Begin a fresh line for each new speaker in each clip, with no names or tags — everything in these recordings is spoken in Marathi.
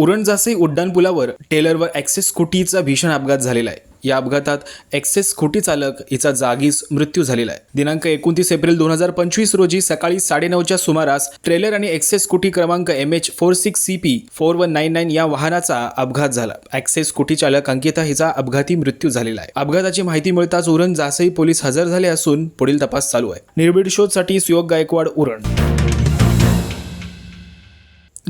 उरणजासई उड्डाणपुलावर टेलरवर ॲक्सेस स्कूटीचा भीषण अपघात झालेला आहे. या अपघातात ॲक्सेस स्कूटी चालक हिचा जागीच मृत्यू झालेला आहे. दिनांक एकोणतीस एप्रिल दोन हजार पंचवीस रोजी सकाळी साडेनऊच्या सुमारास ट्रेलर आणि ॲक्सेस स्कूटी क्रमांक M H four six C P four one nine nine या वाहनाचा अपघात झाला. ॲक्सेस स्कूटी चालक अंकिता हिचा अपघाती मृत्यू झालेला आहे. अपघाताची माहिती मिळताच उरण जासई पोलीस हजर झाले असून पुढील तपास चालू आहे. निर्भीड शोधसाठी सुयोग गायकवाड उरण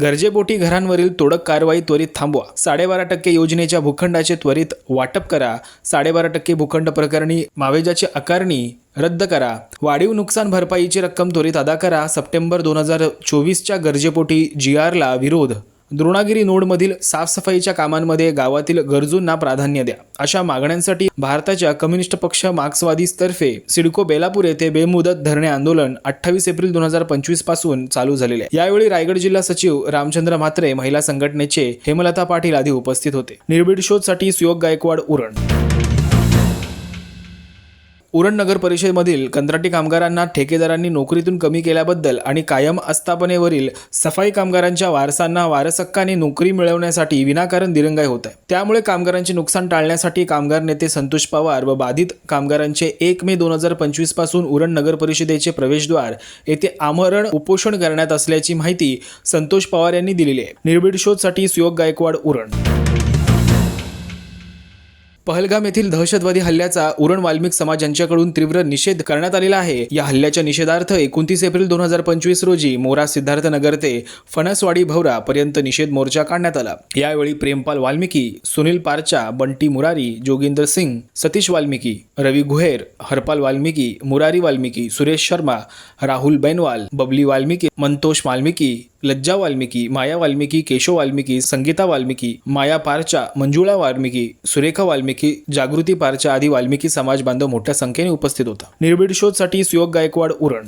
गरजेपोटी घरांवरील तोडक कारवाई त्वरित थांबवा. साडेबारा टक्के योजनेच्या भूखंडाचे त्वरित वाटप करा. साडेबारा टक्के भूखंड प्रकरणी मावेजाची आकारणी रद्द करा. वाढीव नुकसान भरपाईची रक्कम त्वरित अदा करा. सप्टेंबर दोन हजार चोवीसच्या गरजेपोटी जी आरला विरोध द्रोणागिरी नोडमधील साफसफाईच्या कामांमध्ये गावातील गरजूंना प्राधान्य द्या. अशा मागण्यांसाठी भारताच्या कम्युनिस्ट पक्ष मार्क्सवादीतर्फे सिडको बेलापूर येथे बेमुदत धरणे आंदोलन अठ्ठावीस एप्रिल दोन हजार पंचवीसपासून चालू झालेले आहे. यावेळी रायगड जिल्हा सचिव रामचंद्र म्हात्रे महिला संघटनेचे हेमलता पाटील आदी उपस्थित होते. निर्भीड शोधसाठी सुयोग गायकवाड उरण उरण नगर परिषदेमधील कंत्राटी कामगारांना ठेकेदारांनी नोकरीतून कमी केल्याबद्दल आणि कायम आस्थापनेवरील सफाई कामगारांच्या वारसांना वारसक्काने नोकरी मिळवण्यासाठी विनाकारण दिरंगाई होत आहे. त्यामुळे कामगारांचे नुकसान टाळण्यासाठी कामगार नेते संतोष पवार व बाधित कामगारांचे एक मे दोन हजार पंचवीसपासून उरण नगर परिषदेचे प्रवेशद्वार येथे आमरण उपोषण करण्यात असल्याची माहिती संतोष पवार यांनी दिलेली आहे. निर्भीड शोधसाठी सुयोग गायकवाड उरण. पहलगाम येथील दहशतवादी हल्ल्याचा उरण वाल्मिक समाज यांच्याकडून तीव्र निषेध करण्यात आलेला आहे. या हल्ल्याच्या निषेधार्थ एकोणतीस एप्रिल दोन हजार पंचवीस रोजी मोरा सिद्धार्थनगर ते फणसवाडी भवरा पर्यंत निषेध मोर्चा काढण्यात आला. यावेळी प्रेमपाल वाल्मिकी सुनील पारचा बंटी मुरारी जोगिंदर सिंग सतीश वाल्मिकी रवी गुहेर हरपाल वाल्मिकी मुरारी वाल्मिकी सुरेश शर्मा राहुल बेनवाल बबली वाल्मिकी मंतोष वाल्मिकी लज्जा वाल्मिकी माया वाल्मिकी केशव वाल्मिकी संगीता वाल्मिकी माया पारचा मंजुळा वाल्मिकी सुरेखा वाल्मिकी जागृती पारचा आदी वाल्मिकी समाज बांधव मोठ्या संख्येने उपस्थित होता. निर्भीड शोधसाठी सुयोग गायकवाड उरण.